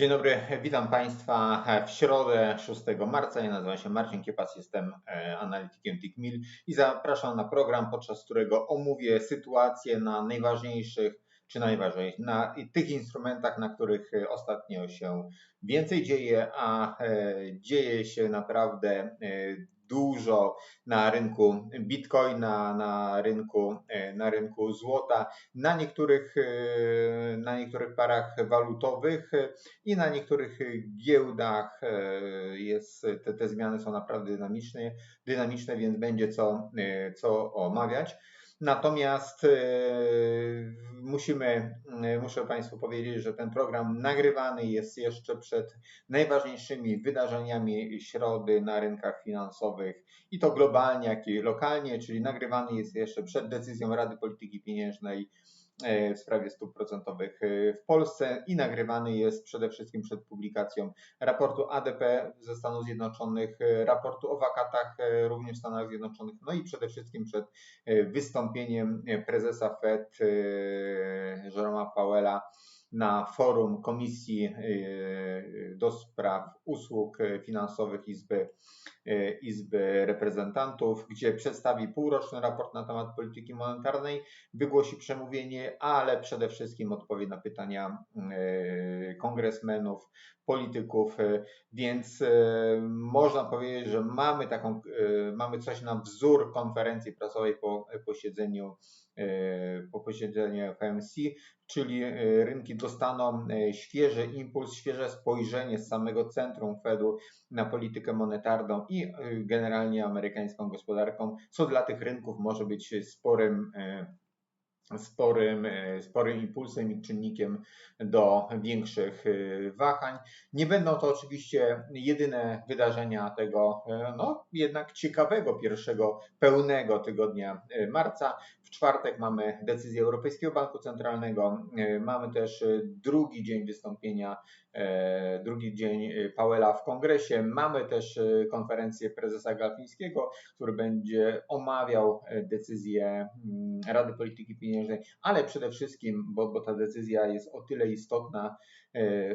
Dzień dobry, witam Państwa w środę 6 marca. Ja nazywam się Marcin Kiepas, jestem e, analitykiem TICMIL i zapraszam na program, podczas którego omówię sytuację na najważniejszych, czy najważniejszych, na tych instrumentach, na których ostatnio się więcej dzieje, a e, dzieje się naprawdę e, dużo na rynku bitcoina, na rynku, e, na rynku złota, na niektórych, e, na niektórych parach walutowych i na niektórych giełdach e, jest, te, te zmiany są naprawdę dynamiczne, dynamiczne, więc będzie co, co omawiać. Natomiast e, musimy, e, muszę Państwu powiedzieć, że ten program nagrywany jest jeszcze przed najważniejszymi wydarzeniami środy na rynkach finansowych i to globalnie, jak i lokalnie, czyli nagrywany jest jeszcze przed decyzją Rady Polityki Pieniężnej w sprawie stóp procentowych e, w Polsce i nagrywany jest przede wszystkim przed publikacją raportu ADP ze Stanów Zjednoczonych, e, raportu o wakatach również w Stanach Zjednoczonych, no i przede wszystkim przed wystąpieniem prezesa Fed Jeroma Powella na forum Komisji do Spraw Usług Finansowych Izby E, Izby Reprezentantów, gdzie przedstawi półroczny raport na temat polityki monetarnej, wygłosi przemówienie, ale przede wszystkim odpowie na pytania e, kongresmenów, polityków, więc można powiedzieć, że mamy taką, mamy coś na wzór konferencji prasowej po posiedzeniu po posiedzeniu FMC, czyli rynki dostaną świeży impuls, świeże spojrzenie z samego centrum Fedu na politykę monetarną i generalnie amerykańską gospodarką, co dla tych rynków może być sporym e, sporym, e, sporym impulsem i czynnikiem do większych e, wahań. Nie będą to oczywiście jedyne wydarzenia tego, no jednak ciekawego pierwszego pełnego tygodnia marca. W czwartek mamy decyzję Europejskiego Banku Centralnego, mamy też drugi dzień wystąpienia E, drugi dzień e, Pawela w kongresie. Mamy też e, konferencję prezesa Galpińskiego, który będzie omawiał decyzję mm, Rady Polityki Pieniężnej, ale przede wszystkim, bo, bo ta decyzja jest o tyle istotna,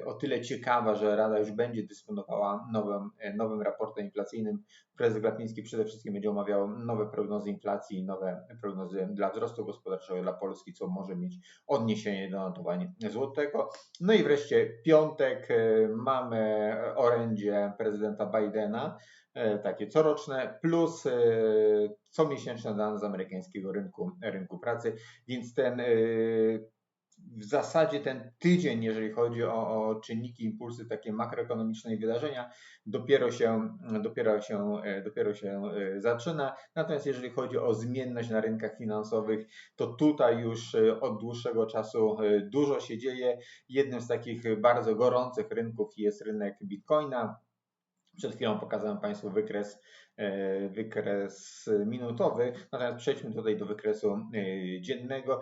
o tyle ciekawa, że Rada już będzie dysponowała nowym, nowym raportem inflacyjnym. Prezes Glapiński przede wszystkim będzie omawiał nowe prognozy inflacji i nowe prognozy dla wzrostu gospodarczego dla Polski, co może mieć odniesienie do notowań złotego. No i wreszcie piąte piątek e, mamy orędzie prezydenta Bidena, e, takie coroczne, plus e, comiesięczne dane z amerykańskiego rynku, rynku pracy, więc ten w zasadzie ten tydzień, jeżeli chodzi o, o, czynniki, impulsy, takie makroekonomiczne i wydarzenia, dopiero się, dopiero, się, dopiero się e, zaczyna. Natomiast jeżeli chodzi o zmienność na rynkach finansowych, to tutaj już e, od dłuższego czasu e, dużo się dzieje. Jednym z takich bardzo gorących rynków jest rynek Bitcoina. Przed chwilą pokazałem Państwu wykres, wykres minutowy, natomiast przejdźmy tutaj do wykresu dziennego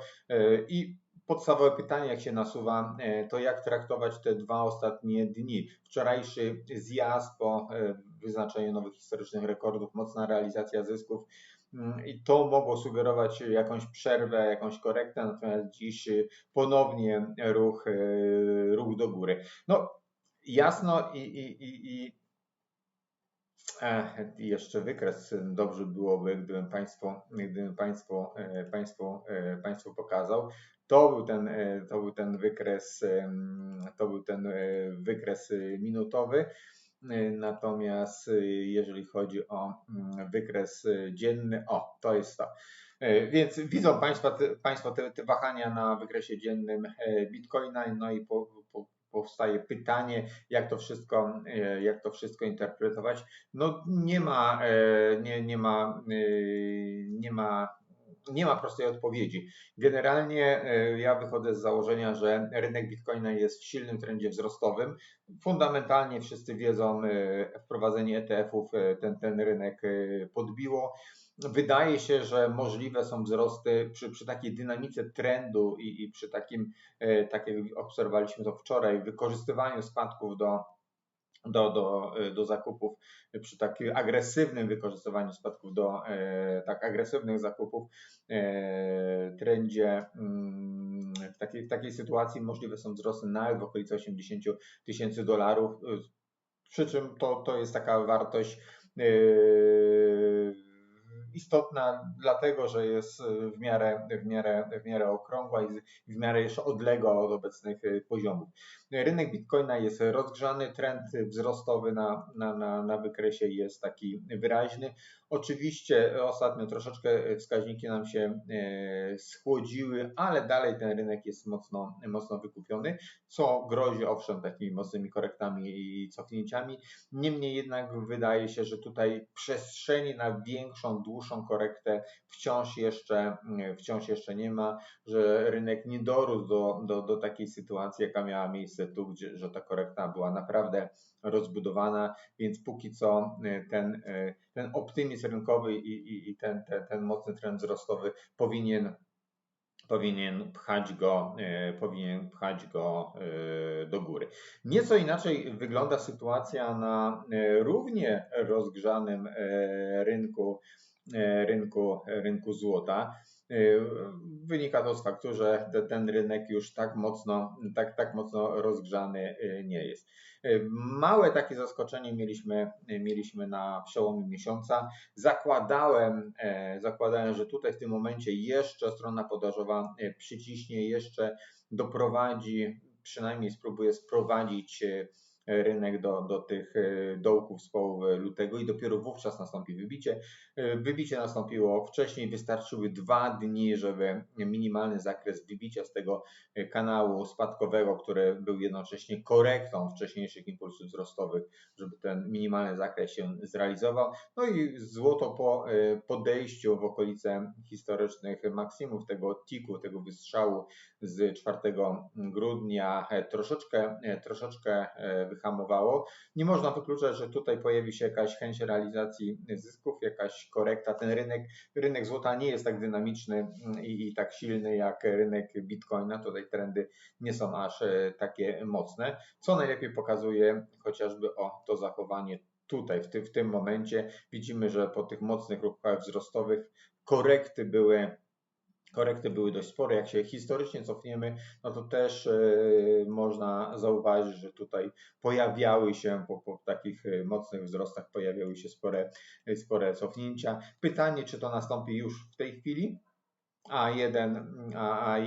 i podstawowe pytanie, jak się nasuwa, e, to jak traktować te dwa ostatnie dni. Wczorajszy zjazd po e, wyznaczeniu nowych historycznych rekordów, mocna realizacja zysków. Mm, I to mogło sugerować jakąś przerwę, jakąś korektę, natomiast dziś ponownie ruch, e, ruch do góry. No, jasno i, i, i, i jeszcze wykres dobrze byłoby, gdybym Państwu, gdybym Państwu, Państwu, Państwu pokazał. To był ten, e, to był ten wykres, to był ten e, wykres e, minutowy. Natomiast jeżeli chodzi o wykres dzienny, o, to jest to. Więc widzą Państwo, państwo te, te wahania na wykresie dziennym Bitcoina, no i po, powstaje pytanie, jak to wszystko, jak to wszystko interpretować. No nie ma, nie, nie ma, nie ma nie ma prostej odpowiedzi. Generalnie e, ja wychodzę z założenia, że rynek bitcoina jest w silnym trendzie wzrostowym. Fundamentalnie wszyscy wiedzą, e, wprowadzenie ETF-ów e, ten, ten rynek podbiło. Wydaje się, że możliwe są wzrosty przy, przy takiej dynamice trendu i, i przy takim, tak jak obserwowaliśmy to wczoraj, wykorzystywaniu spadków do do, do, do zakupów przy takim agresywnym wykorzystywaniu spadków do e, tak agresywnych zakupów e, trendzie mm, w takiej, w takiej sytuacji możliwe są wzrosty nawet w okolicy 80 tysięcy dolarów, przy czym to, to jest taka wartość istotna, dlatego że jest w miarę, w miarę, w miarę okrągła i w miarę jeszcze odległa od obecnych poziomów. Rynek bitcoina jest rozgrzany, trend wzrostowy na, na, na, na wykresie jest taki wyraźny. Oczywiście ostatnio troszeczkę wskaźniki nam się e, schłodziły, ale dalej ten rynek jest mocno, mocno wykupiony, co grozi owszem takimi mocnymi korektami i cofnięciami. Niemniej jednak wydaje się, że tutaj przestrzeni na większą, dłuższą korektę wciąż jeszcze, wciąż jeszcze nie ma, że rynek nie dorósł do, do, do takiej sytuacji, jaka miała miejsce tu, gdzie, że ta korekta była naprawdę rozbudowana, więc póki co y, ten, y, ten optymizm rynkowy i, i, i ten, ten, ten mocny trend wzrostowy powinien powinien pchać go, y, powinien pchać go do góry. Nieco inaczej wygląda sytuacja na równie rozgrzanym rynku, rynku, rynku złota. Wynika to z faktu, że ten rynek już tak mocno, tak, tak mocno rozgrzany nie jest. Małe takie zaskoczenie mieliśmy, mieliśmy na przełomie miesiąca. Zakładałem, e, zakładałem, że tutaj w tym momencie jeszcze strona podażowa e, przyciśnie, jeszcze doprowadzi, przynajmniej spróbuje sprowadzić e, rynek do, do tych e, dołków z połowy lutego i dopiero wówczas nastąpi wybicie. E, wybicie nastąpiło wcześniej, wystarczyły dwa dni, żeby minimalny zakres wybicia z tego e, kanału spadkowego, który był jednocześnie korektą wcześniejszych impulsów wzrostowych, żeby ten minimalny zakres się zrealizował. No i złoto po podejściu w okolice historycznych maksimów tego tiku, tego wystrzału z 4 grudnia troszeczkę, troszeczkę wyhamowało. Nie można wykluczać, że tutaj pojawi się jakaś chęć realizacji zysków, jakaś korekta. Ten rynek, rynek złota nie jest tak dynamiczny i, i tak silny jak rynek bitcoina. Tutaj trendy nie są aż e, takie mocne, co najlepiej pokazuje chociażby o to zachowanie tutaj, w, ty, w tym momencie. Widzimy, że po tych mocnych ruchach wzrostowych korekty były korekty były dość spore. Jak się historycznie cofniemy, no to też e, można zauważyć, że tutaj pojawiały się po, po takich e, mocnych wzrostach, pojawiały się spore, spore cofnięcia. Pytanie, czy to nastąpi już w tej chwili? A, jeden, a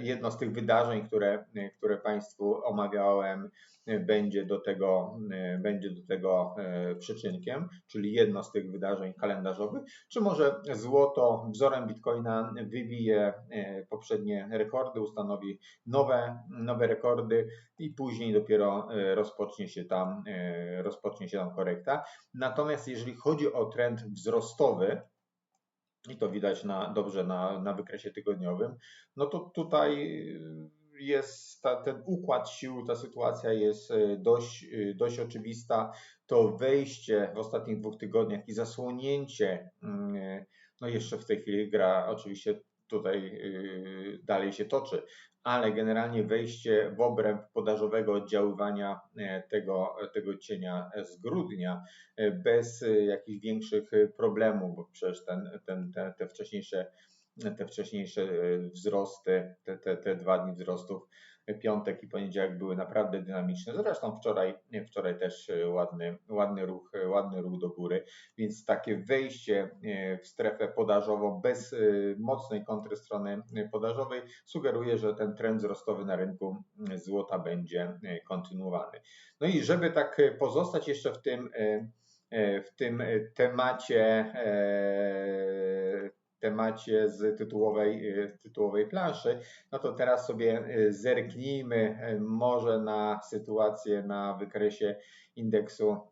jedno z tych wydarzeń, które, które Państwu omawiałem, będzie do tego, będzie do tego e, przyczynkiem, czyli jedno z tych wydarzeń kalendarzowych, czy może złoto wzorem Bitcoina wybije e, poprzednie rekordy, ustanowi nowe, nowe rekordy i później dopiero e, rozpocznie się tam, rozpocznie się tam korekta. Natomiast jeżeli chodzi o trend wzrostowy, i to widać na, dobrze na, na wykresie tygodniowym, no to tutaj jest ta, ten układ sił, ta sytuacja jest e, dość, e, dość oczywista. To wejście w ostatnich dwóch tygodniach i zasłonięcie, mm, no jeszcze w tej chwili gra oczywiście tutaj dalej się toczy, ale generalnie wejście w obręb podażowego oddziaływania e, tego, tego cienia z grudnia e, bez e, jakichś większych problemów, bo przecież ten, ten, te, te wcześniejsze te wcześniejsze wzrosty, te, te, te dwa dni wzrostów piątek i poniedziałek były naprawdę dynamiczne. Zresztą wczoraj, wczoraj też ładny, ładny, ruch, ładny ruch do góry, więc takie wejście e, w strefę podażową bez e, mocnej kontry strony podażowej sugeruje, że ten trend wzrostowy na rynku złota będzie e, kontynuowany. No i żeby tak pozostać jeszcze w tym, w tym temacie temacie z tytułowej, y, tytułowej planszy, no to teraz sobie y, zerknijmy y, może na sytuację na wykresie indeksu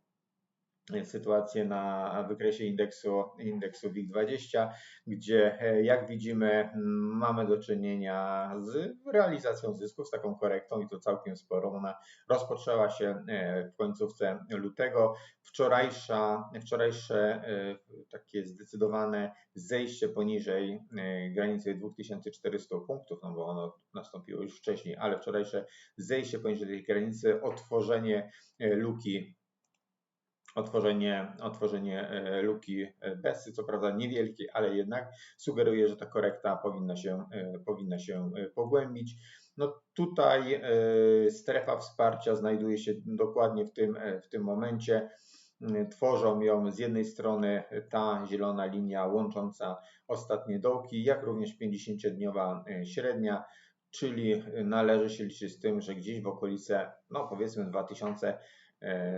sytuację na wykresie indeksu, indeksu WIG20, gdzie e, jak widzimy mamy do czynienia z realizacją zysków, z taką korektą i to całkiem sporo. Ona rozpoczęła się e, w końcówce lutego. Wczorajsza, wczorajsze e, takie zdecydowane zejście poniżej granicy 2400 punktów, no bo ono nastąpiło już wcześniej, ale wczorajsze zejście poniżej tej granicy, otworzenie luki otworzenie, otworzenie luki Bessy, co prawda niewielkiej, ale jednak sugeruje, że ta korekta powinna się, powinna się pogłębić. No tutaj strefa wsparcia znajduje się dokładnie w tym, w tym momencie. Tworzą ją z jednej strony ta zielona linia łącząca ostatnie dołki, jak również 50-dniowa średnia, czyli należy się liczyć z tym, że gdzieś w okolice, no powiedzmy 2000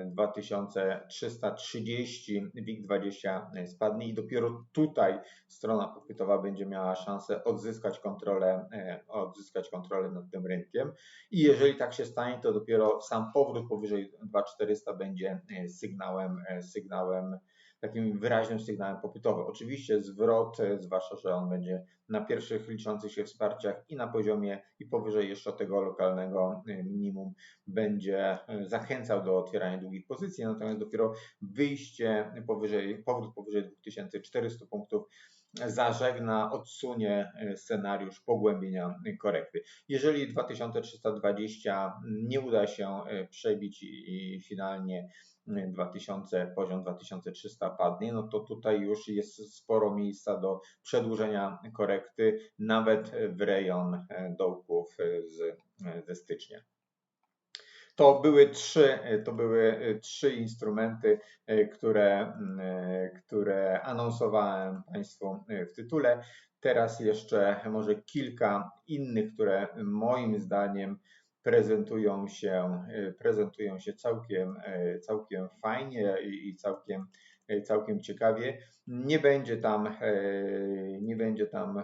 2330 WIG20 spadnie i dopiero tutaj strona popytowa będzie miała szansę odzyskać kontrolę, e, odzyskać kontrolę nad tym rynkiem. I jeżeli tak się stanie, to dopiero sam powrót powyżej 2400 będzie e, sygnałem, e, sygnałem takim wyraźnym sygnałem popytowym. Oczywiście zwrot, e, zwłaszcza, że on będzie na pierwszych liczących się wsparciach i na poziomie i powyżej jeszcze tego lokalnego e, minimum będzie e, zachęcał do otwierania długich pozycji, natomiast dopiero wyjście powyżej, powrót powyżej 2400 punktów zażegna, odsunie scenariusz pogłębienia korekty. Jeżeli 2320 nie uda się przebić i finalnie 2000, poziom 2300 padnie, no to tutaj już jest sporo miejsca do przedłużenia korekty, nawet w rejon e, dołków e, z, e, ze stycznia. To były trzy, to były trzy instrumenty, które, które anonsowałem Państwu w tytule. Teraz jeszcze może kilka innych, które moim zdaniem prezentują się, y, prezentują się całkiem, y, całkiem fajnie i całkiem, y, całkiem ciekawie. Nie będzie tam, nie będzie tam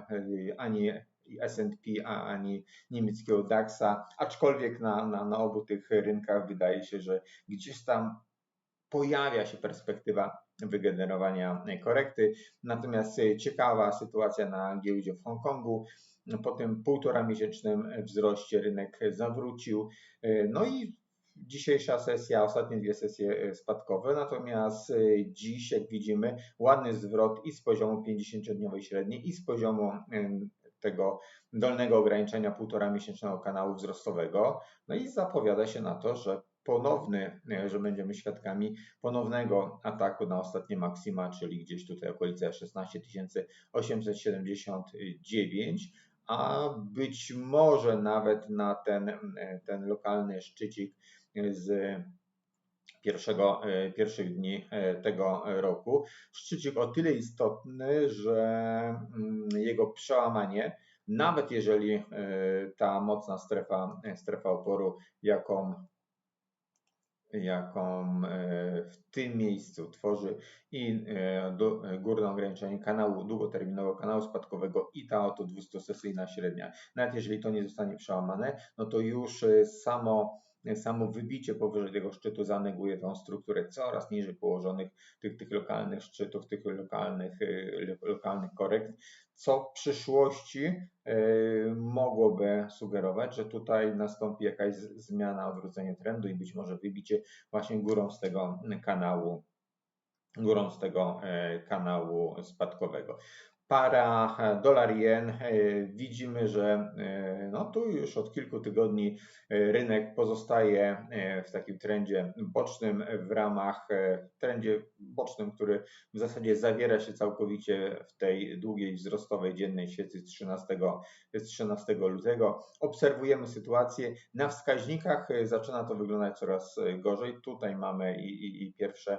ani S&P, ani niemieckiego DAX-a, aczkolwiek na, na, na obu tych rynkach wydaje się, że gdzieś tam pojawia się perspektywa wygenerowania korekty. Natomiast ciekawa sytuacja na giełdzie w Hongkongu. Po tym półtora miesięcznym wzroście rynek zawrócił. No i dzisiejsza sesja, ostatnie dwie sesje spadkowe, natomiast dziś, jak widzimy, ładny zwrot i z poziomu 50-dniowej średniej, i z poziomu tego dolnego ograniczenia półtora miesięcznego kanału wzrostowego. No i zapowiada się na to, że ponowny, e, że będziemy świadkami ponownego ataku na ostatnie maksima, czyli gdzieś tutaj okolice 16 879, a być może nawet na ten, e, ten lokalny szczycik z pierwszego, e, pierwszych dni tego roku. Szczycik o tyle istotny, że mm, jego przełamanie, nawet jeżeli ta mocna strefa, strefa oporu, jaką jaką e, w tym miejscu tworzy i e, e, górne ograniczenie kanału długoterminowego, kanału spadkowego i ta oto 200-sesyjna średnia. Nawet jeżeli to nie zostanie przełamane, no to już samo samo wybicie powyżej tego szczytu zaneguje tą strukturę coraz niżej położonych tych, tych lokalnych szczytów, tych lokalnych, lokalnych korekt, co w przyszłości e, mogłoby sugerować, że tutaj nastąpi jakaś zmiana, odwrócenie trendu i być może wybicie właśnie górą z tego kanału górą z tego e, kanału spadkowego para e, dolar-jen, e, widzimy, że e, no tu już od kilku tygodni rynek pozostaje w takim trendzie bocznym w ramach trendzie bocznym, który w zasadzie zawiera się całkowicie w tej długiej wzrostowej dziennej świecy z 13, z 13 lutego. Obserwujemy sytuację. Na wskaźnikach zaczyna to wyglądać coraz gorzej. Tutaj mamy i, i, i pierwsze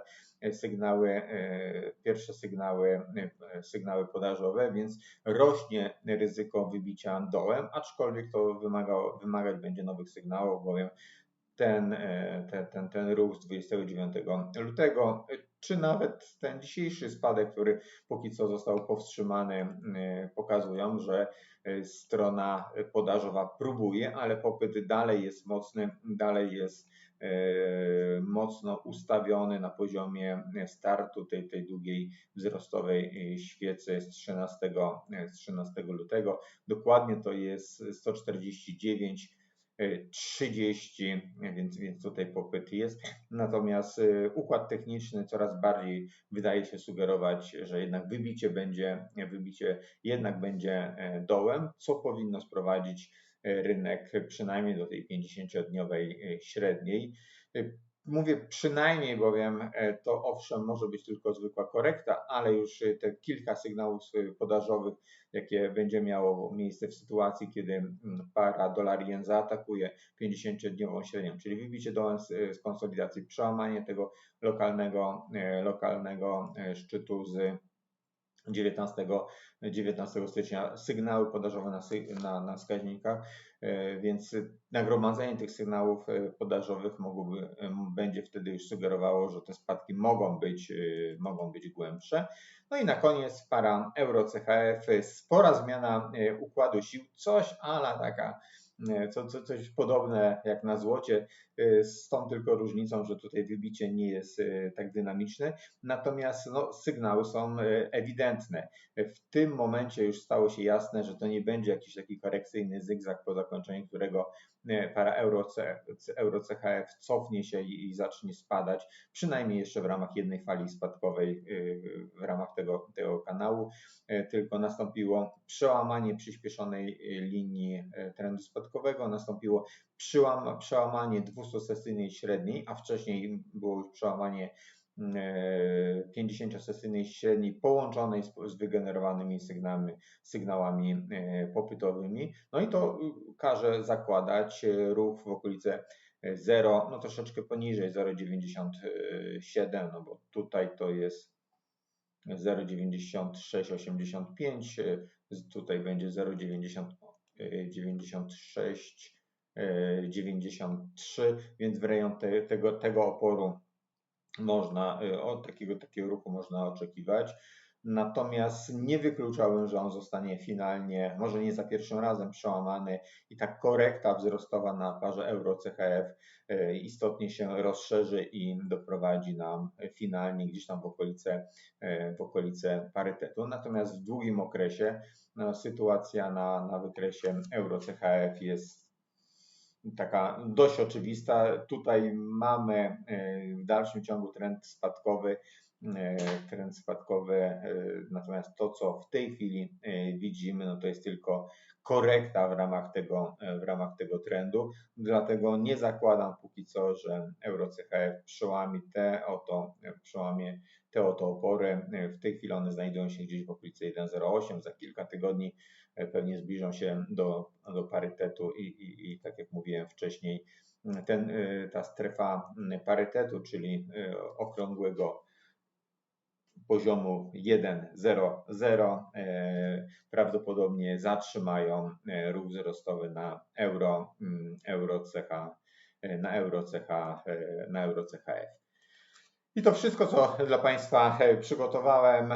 sygnały, e, pierwsze sygnały, e, sygnały podażowe, więc rośnie ryzyko wybicia dołem, aczkolwiek to wymaga, wymagać będzie nowych sygnałów, bowiem ten, e, ten, ten, ten ruch z 29 lutego, czy nawet ten dzisiejszy spadek, który póki co został powstrzymany, pokazują, że strona podażowa próbuje, ale popyt dalej jest mocny, dalej jest mocno ustawiony na poziomie startu tej, tej długiej wzrostowej świecy z 13, z 13 lutego. Dokładnie to jest 149 30, więc, więc tutaj popyt jest. Natomiast e, układ techniczny coraz bardziej wydaje się sugerować, że jednak wybicie będzie, wybicie jednak będzie e, dołem, co powinno sprowadzić rynek przynajmniej do tej 50-dniowej e, średniej. E, Mówię przynajmniej, bowiem e, to owszem może być tylko zwykła korekta, ale już te kilka sygnałów podażowych, jakie będzie miało miejsce w sytuacji, kiedy mm, para dolar jen zaatakuje 50-dniową średnią, czyli wybicie dołem z konsolidacji, przełamanie tego lokalnego, lokalnego szczytu z 19, 19 stycznia sygnały podażowe na, na, na wskaźnikach, e, więc nagromadzenie tych sygnałów e, podażowych mogłoby, będzie wtedy już sugerowało, że te spadki mogą być, e, mogą być głębsze. No i na koniec para euro-CHF, spora zmiana układu sił, coś ala taka co, co, coś podobne jak na złocie, y, z tą tylko różnicą, że tutaj wybicie nie jest y, tak dynamiczne, natomiast no, sygnały są ewidentne. W tym momencie już stało się jasne, że to nie będzie jakiś taki korekcyjny zygzak, po zakończeniu którego para euro, euro CHF cofnie się i, i zacznie spadać, przynajmniej jeszcze w ramach jednej fali spadkowej w ramach tego, tego kanału, tylko nastąpiło przełamanie przyspieszonej linii trendu spadkowego, nastąpiło przełamanie 200-sesyjnej średniej, a wcześniej było przełamanie 50-sesyjnej średniej połączonej z, wygenerowanymi sygnałami, sygnałami e, popytowymi. No i to każe zakładać e, ruch w okolice 0, no troszeczkę poniżej 0,97, no bo tutaj to jest 0,9685, e, tutaj będzie 0,96 93, więc w rejon te, tego, tego oporu można, y, od takiego, takiego ruchu można oczekiwać. Natomiast nie wykluczałem, że on zostanie finalnie, może nie za pierwszym razem przełamany i ta korekta wzrostowa na parze euro-CHF y, istotnie się rozszerzy i doprowadzi nam finalnie gdzieś tam w okolice, y, w okolice parytetu. Natomiast w długim okresie no, sytuacja na, na wykresie euro-CHF jest taka dość oczywista. Tutaj mamy e, w dalszym ciągu trend spadkowy, trend spadkowy, e, natomiast to, co w tej chwili widzimy, no to jest tylko korekta w ramach tego, w ramach tego trendu, dlatego nie zakładam póki co, że EuroCHF przełami te oto, przełamie te oto opory. W tej chwili one znajdują się gdzieś w okolicy 1,08, za kilka tygodni pewnie zbliżą się do, do parytetu i, i, i tak jak mówiłem wcześniej, ten, ta strefa parytetu, czyli okrągłego poziomu 1,00 e, prawdopodobnie zatrzymają e, ruch wzrostowy na euro, euro CH, e, na euro CH, na euro CHF. I to wszystko, co dla Państwa przygotowałem.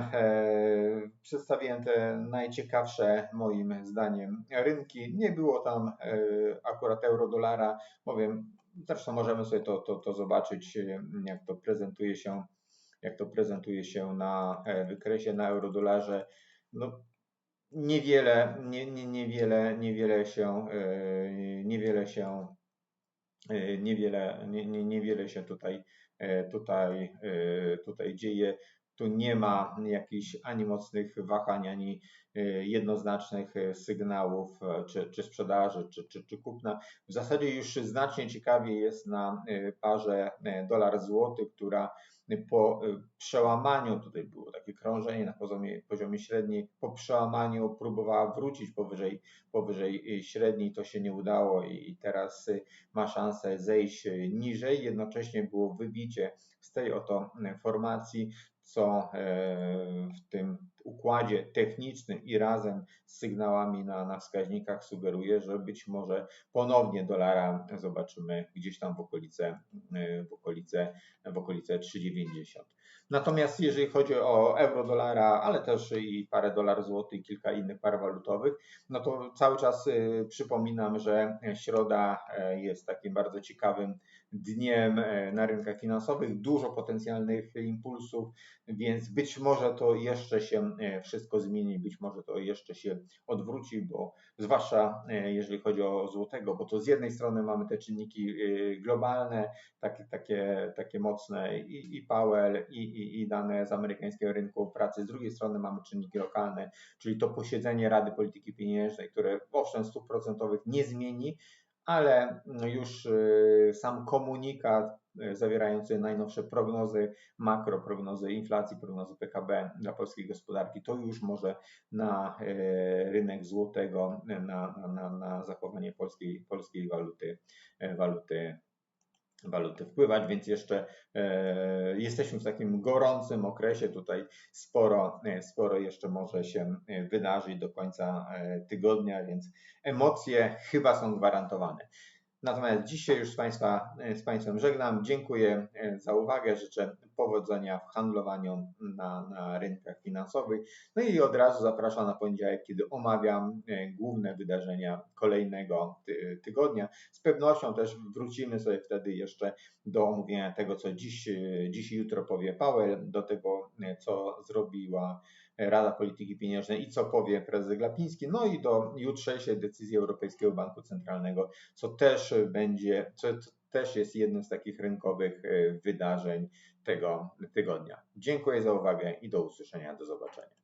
Przedstawiłem te najciekawsze moim zdaniem rynki. Nie było tam akurat euro-dolara, powiem, zresztą możemy sobie to, to, to zobaczyć, jak to prezentuje się jak to prezentuje się na e, wykresie na eurodolarze, no niewiele, nie, nie, niewiele, niewiele się, e, niewiele się, e, niewiele, nie, nie, niewiele się tutaj, tutaj, tutaj dzieje. Tu nie ma jakichś ani mocnych wahań, ani jednoznacznych sygnałów czy, czy sprzedaży, czy, czy, czy kupna. W zasadzie już znacznie ciekawiej jest na parze dolar-złoty, która po y, przełamaniu, tutaj było takie krążenie na poziomie, poziomie średniej, po przełamaniu próbowała wrócić powyżej, powyżej y, średniej, to się nie udało i teraz y, ma szansę zejść niżej. Jednocześnie było wybicie z tej oto formacji, co w tym układzie technicznym i razem z sygnałami na, na wskaźnikach sugeruje, że być może ponownie dolara zobaczymy gdzieś tam w okolice, w okolice, w okolice 3,90. Natomiast jeżeli chodzi o euro dolara, ale też i parę dolar złoty i kilka innych par walutowych, no to cały czas y, przypominam, że środa e, jest takim bardzo ciekawym dniem e, na rynkach finansowych, dużo potencjalnych impulsów, więc być może to jeszcze się e, wszystko zmieni, być może to jeszcze się odwróci, bo zwłaszcza jeżeli chodzi o złotego, bo to z jednej strony mamy te czynniki globalne, takie, takie, takie mocne i, i Powell, i, i, i dane z amerykańskiego rynku pracy. Z drugiej strony mamy czynniki lokalne, czyli to posiedzenie Rady Polityki Pieniężnej, które owszem stóp procentowych nie zmieni, ale już y, sam komunikat y, zawierający najnowsze prognozy makro, prognozy inflacji, prognozy PKB dla polskiej gospodarki, to już może na y, rynek złotego, na, na, na zachowanie polskiej, polskiej waluty, waluty waluty wpływać, więc jeszcze e, jesteśmy w takim gorącym okresie. Tutaj sporo, e, sporo jeszcze może się e, wydarzyć do końca tygodnia, więc emocje chyba są gwarantowane. Natomiast dzisiaj już z, Państwa, z Państwem żegnam. Dziękuję e, za uwagę. Życzę powodzenia w handlowaniu na, na rynkach finansowych. No i od razu zapraszam na poniedziałek, kiedy omawiam e, główne wydarzenia kolejnego ty, tygodnia. Z pewnością też wrócimy sobie wtedy jeszcze do omówienia tego, co dziś, e, dziś i jutro powie Powell, do tego, co zrobiła Rada Polityki Pieniężnej i co powie prezes Glapiński, no i do jutrzejszej decyzji Europejskiego Banku Centralnego, co też będzie, co też jest jednym z takich rynkowych e, wydarzeń tego tygodnia. Dziękuję za uwagę i do usłyszenia, do zobaczenia.